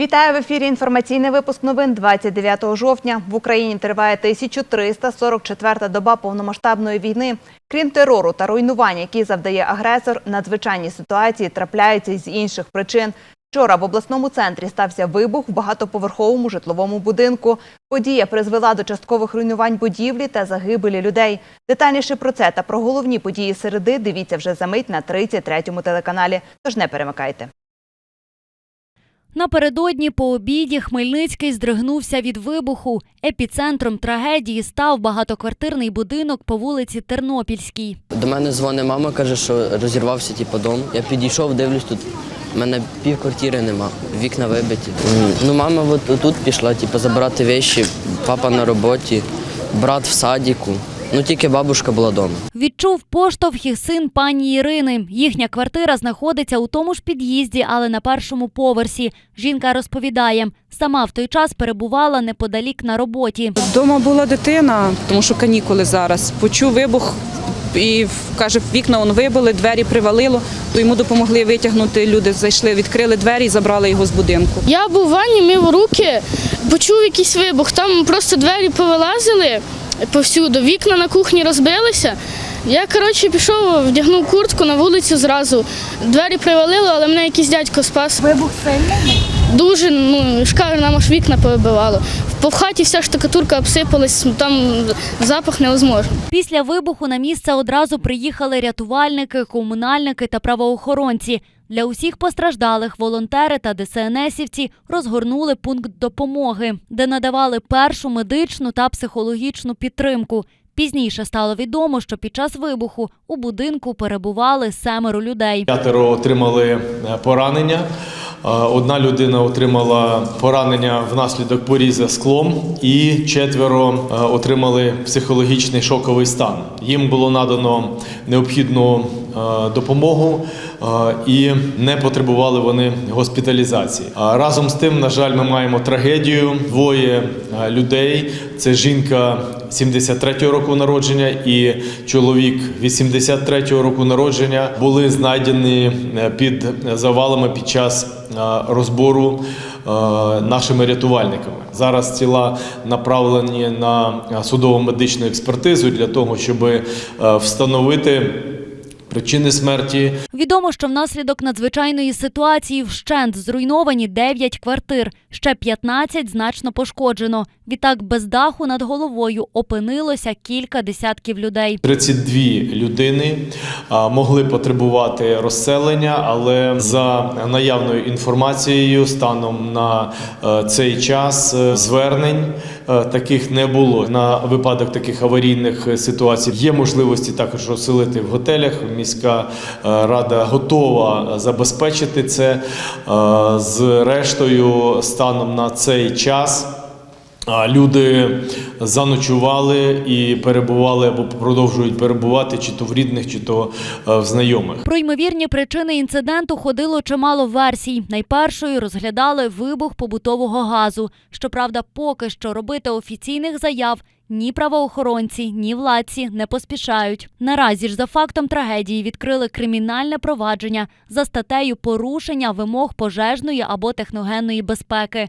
Вітаю в ефірі. Інформаційний випуск новин 29 жовтня. В Україні триває 1344-та доба повномасштабної війни. Крім терору та руйнувань, які завдає агресор, надзвичайні ситуації трапляються з інших причин. Вчора в обласному центрі стався вибух в багатоповерховому житловому будинку. Подія призвела до часткових руйнувань будівлі та загибелі людей. Детальніше про це та про головні події середи дивіться вже за мить на 33-му телеканалі. Тож не перемикайте. Напередодні по обіді Хмельницький здригнувся від вибуху. Епіцентром трагедії став багатоквартирний будинок по вулиці Тернопільській. До мене дзвонить мама, каже, що розірвався типу, дом. Я підійшов, дивлюсь, тут в мене пів квартири нема, вікна вибиті. Ну, мама от тут пішла, типу, забирати речі, папа на роботі, брат в садіку. Ну тільки бабушка була вдома. Відчув поштовх і син пані Ірини. Їхня квартира знаходиться у тому ж під'їзді, але на першому поверсі. Жінка розповідає, сама в той час перебувала неподалік на роботі. Вдома була дитина, тому що канікули зараз. Почув вибух і каже, вікна он вибили, двері привалило, то йому допомогли витягнути. Люди зайшли, відкрили двері і забрали його з будинку. Я був в ванні, мив руки, почув якийсь вибух. Там просто двері повилазили повсюду, вікна на кухні розбилися. Я, коротше, пішов, вдягнув куртку на вулицю зразу. Двері привалило, але мене якийсь дядько спас. Вибух сильний? Дуже, ну, шкари нам аж вікна повибивало. По в хаті вся штукатурка обсипалась, там запах невозможний. Після вибуху на місце одразу приїхали рятувальники, комунальники та правоохоронці. Для усіх постраждалих волонтери та ДСНСівці розгорнули пункт допомоги, де надавали першу медичну та психологічну підтримку. Пізніше стало відомо, що під час вибуху у будинку перебували семеро людей. П'ятеро отримали е, поранення. Е, Одна людина отримала поранення внаслідок поріза склом, і четверо е, отримали психологічний шоковий стан. Їм було надано необхідну допомогу і не потребували вони госпіталізації. Разом з тим, на жаль, ми маємо трагедію. Двоє людей. Це жінка 73-го року народження і чоловік 83-го року народження були знайдені е, під завалами під час розбору нашими рятувальниками. Зараз тіла направлені на судово-медичну експертизу для того, щоб е, встановити причини смерті Відомо, що внаслідок надзвичайної ситуації вщент зруйновані 9 квартир, ще 15 значно пошкоджено. Відтак без даху над головою опинилося кілька десятків людей. 32 людини могли потребувати розселення, але за наявною інформацією, станом на е, цей час е, звернень е, таких не було. На випадок таких аварійних ситуацій є можливості також розселити в готелях. Міська рада готова забезпечити це. Е, З рештою, станом на цей час. Люди заночували і перебували або продовжують перебувати чи то в рідних, чи то е, в знайомих. Про ймовірні причини інциденту ходило чимало версій. Найпершою розглядали вибух побутового газу. Щоправда, поки що робити офіційних заяв ні правоохоронці, ні владці не поспішають. Наразі ж за фактом трагедії відкрили кримінальне провадження за статтею порушення вимог пожежної або техногенної безпеки.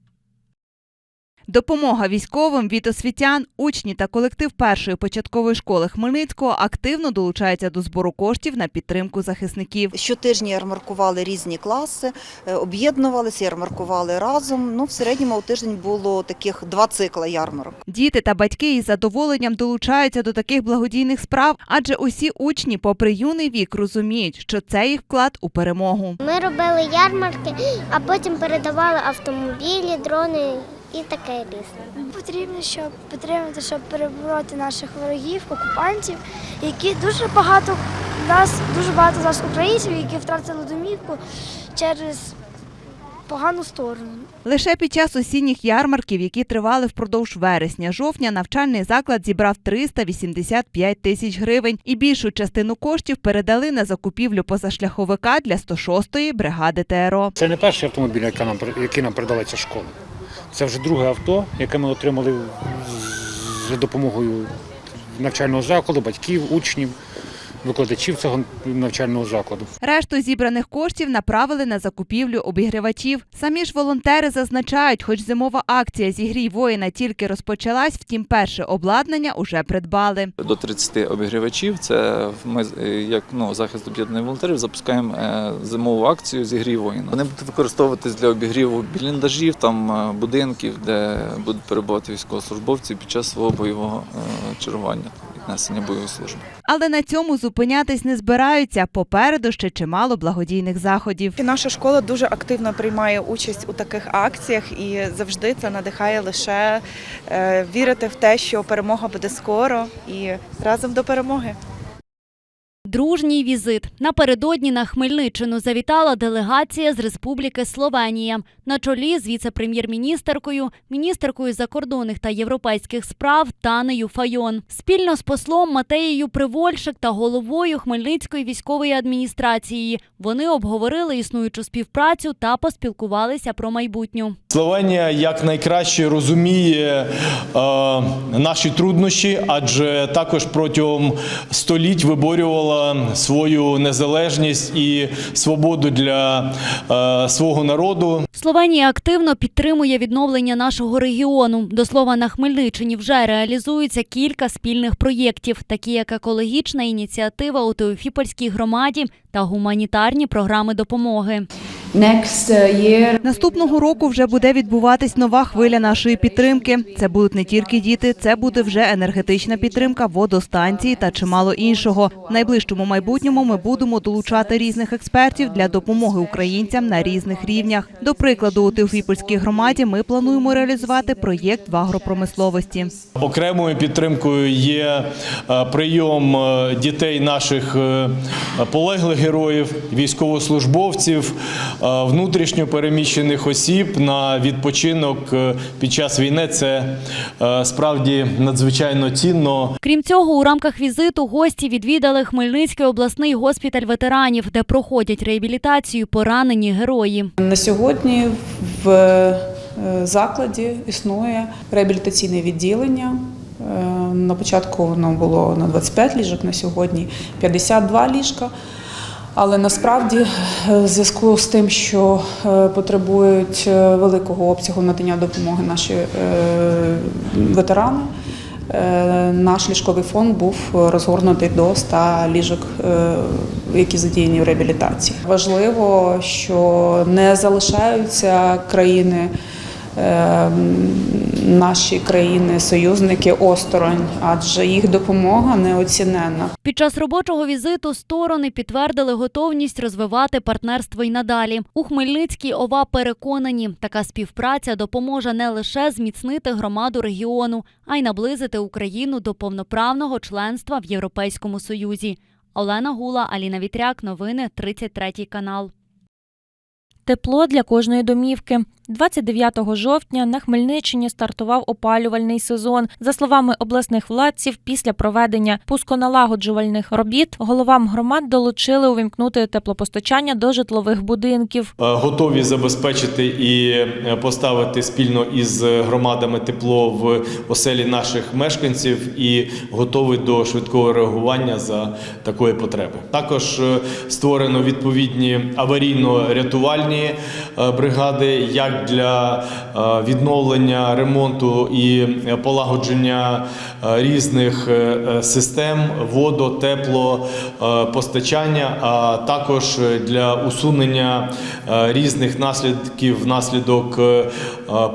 Допомога військовим від освітян, учні та колектив першої початкової школи Хмельницького активно долучаються до збору коштів на підтримку захисників. Щотижня ярмаркували різні класи, е, об'єднувалися, ярмаркували разом. Ну, в середньому у тиждень було таких два цикла ярмарок. Діти та батьки із задоволенням долучаються до таких благодійних справ, адже усі учні, попри юний вік, розуміють, що це їх вклад у перемогу. Ми робили ярмарки, а потім передавали автомобілі, дрони і таке різне. Потрібно, щоб підтримати, щоб перебороти наших ворогів, окупантів, які дуже багато нас, дуже багато з нас українців, які втратили домівку через погану сторону. Лише під час осінніх ярмарків, які тривали впродовж вересня-жовтня, навчальний заклад зібрав 385 тисяч гривень і більшу частину коштів передали на закупівлю позашляховика для 106-ї бригади ТРО. Це не перший автомобіль, який нам, який нам передала ця школа. Це вже друге авто, яке ми отримали за допомогою навчального закладу, батьків, учнів. Викладачів цього навчального закладу. Решту зібраних коштів направили на закупівлю обігрівачів. Самі ж волонтери зазначають, хоч зимова акція «Зігрій воїна» тільки розпочалась, втім перше обладнання уже придбали. До 30 обігрівачів. Це ми е, як ну, захист об'єднаних волонтерів запускаємо е, зимову акцію зігрій воїна. Вони будуть використовуватись для обігріву бліндажів, там е, будинків, де будуть перебувати військовослужбовці під час свого бойового чергування несення бойової служби. Але на цьому зупинятись не збираються. Попереду ще чимало благодійних заходів. І наша школа дуже активно приймає участь у таких акціях і завжди це надихає лише е, вірити в те, що перемога буде скоро і разом до перемоги. Дружній візит. Напередодні на Хмельниччину завітала делегація з Республіки Словенія на чолі з віце-прем'єр-міністеркою, міністеркою закордонних та європейських справ Танею Файон. Спільно з послом Матеєю Привольшик та головою Хмельницької військової адміністрації вони обговорили існуючу співпрацю та поспілкувалися про майбутню. Словенія якнайкраще розуміє е, наші труднощі, адже також протягом століть виборювала свою незалежність і свободу для е, свого народу. Словенія активно підтримує відновлення нашого регіону. До слова, на Хмельниччині вже реалізуються кілька спільних проєктів, такі як екологічна ініціатива у Теофіпольській громаді та гуманітарні програми допомоги. Наступного року вже буде відбуватись нова хвиля нашої підтримки. Це будуть не тільки діти, це буде вже енергетична підтримка, водостанції та чимало іншого. В найближчому майбутньому ми будемо долучати різних експертів для допомоги українцям на різних рівнях. До прикладу, у Теофіпольській громаді ми плануємо реалізувати проєкт в агропромисловості. Окремою підтримкою є е, прийом е, дітей наших е, полеглих героїв, військовослужбовців, е, внутрішньо переміщених осіб на відпочинок е, під час війни. Це е, справді надзвичайно цінно. Крім цього, у рамках візиту гості відвідали Хмельницький обласний госпіталь ветеранів, де проходять реабілітацію поранені герої. На сьогодні в е, закладі існує реабілітаційне відділення. Е, На початку воно було на 25 ліжок, на сьогодні 52 ліжка. Але насправді, е, в зв'язку з тим, що е, потребують е, великого обсягу надання допомоги наші ветерани, наш ліжковий фонд був розгорнутий до 100 ліжок, які задіяні в реабілітації. Важливо, що не залишаються країни. Е, Наші країни-союзники осторонь, адже їх допомога неоціненна. Під час робочого візиту сторони підтвердили готовність розвивати партнерство й надалі. У Хмельницькій ОВА переконані, така співпраця допоможе не лише зміцнити громаду регіону, а й наблизити Україну до повноправного членства в Європейському Союзі. Олена Гула, Аліна Вітряк, новини 33 канал. Тепло для кожної домівки. 29 жовтня на Хмельниччині стартував опалювальний сезон. За словами обласних владців, після проведення пусконалагоджувальних робіт головам громад долучили увімкнути теплопостачання до житлових будинків. Е, Готові забезпечити і е, поставити спільно із громадами тепло в оселі наших мешканців і готові до швидкого реагування за такої потреби. Також е, створено відповідні аварійно-рятувальні бригади, як для е, відновлення ремонту і е, полагодження е, різних систем водо, тепло, постачання, а також для усунення різних наслідків внаслідок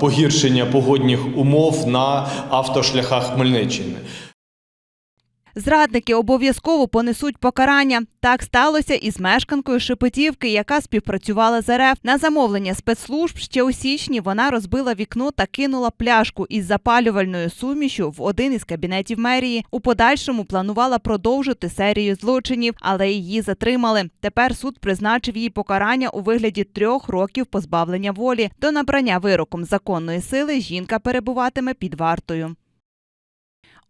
погіршення погодних умов на автошляхах Хмельниччини. Зрадники обов'язково понесуть покарання. Так сталося і з мешканкою Шепетівки, яка співпрацювала з РФ. На замовлення спецслужб ще у січні вона розбила вікно та кинула пляшку із запалювальною сумішю в один із кабінетів мерії. У подальшому планувала продовжити серію злочинів, але її затримали. Тепер суд призначив їй покарання у вигляді трьох років позбавлення волі. До набрання вироком законної сили жінка перебуватиме під вартою.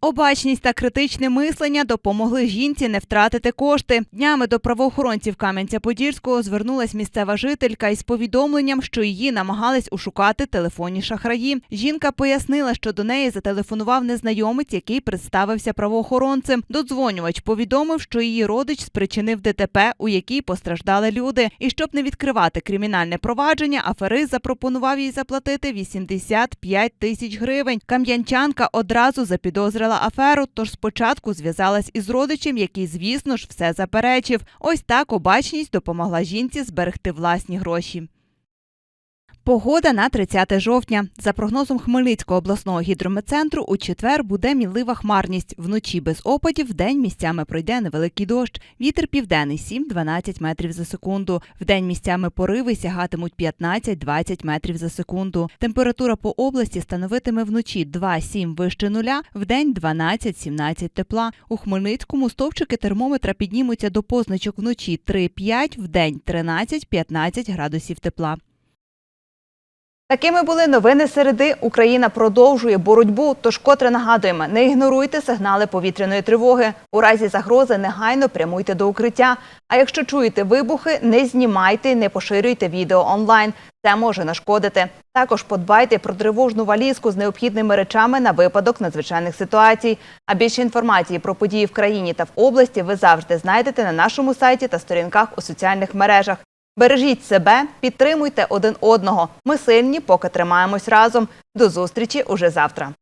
Обачність та критичне мислення допомогли жінці не втратити кошти. Днями до правоохоронців Кам'янця-Подільського звернулась місцева жителька із повідомленням, що її намагались ушукати телефонні шахраї. Жінка пояснила, що до неї зателефонував незнайомець, який представився правоохоронцем. Додзвонювач повідомив, що її родич спричинив ДТП, у якій постраждали люди. І щоб не відкривати кримінальне провадження, аферист запропонував їй заплатити 85 тисяч гривень. Кам'янчанка одразу запідозрила аферу, тож спочатку зв'язалась із родичем, який, звісно ж, все заперечив. Ось так обачність допомогла жінці зберегти власні гроші. Погода на 30 жовтня. За прогнозом Хмельницького обласного гідрометцентру, у четвер буде мінлива хмарність. Вночі без опадів, вдень місцями пройде невеликий дощ. Вітер південний 7-12 метрів за секунду. Вдень місцями пориви сягатимуть 15-20 метрів за секунду. Температура по області становитиме вночі 2-7 вище нуля, вдень 12-17 тепла. У Хмельницькому стовпчики термометра піднімуться до позначок вночі 3-5, вдень 13-15 градусів тепла. Такими були новини середи. Україна продовжує боротьбу. Тож, котре нагадуємо, не ігноруйте сигнали повітряної тривоги. У разі загрози негайно прямуйте до укриття. А якщо чуєте вибухи, не знімайте, не поширюйте відео онлайн. Це може нашкодити. Також подбайте про тривожну валізку з необхідними речами на випадок надзвичайних ситуацій. А більше інформації про події в країні та в області ви завжди знайдете на нашому сайті та сторінках у соціальних мережах. Бережіть себе, підтримуйте один одного. Ми сильні, поки тримаємось разом. До зустрічі уже завтра.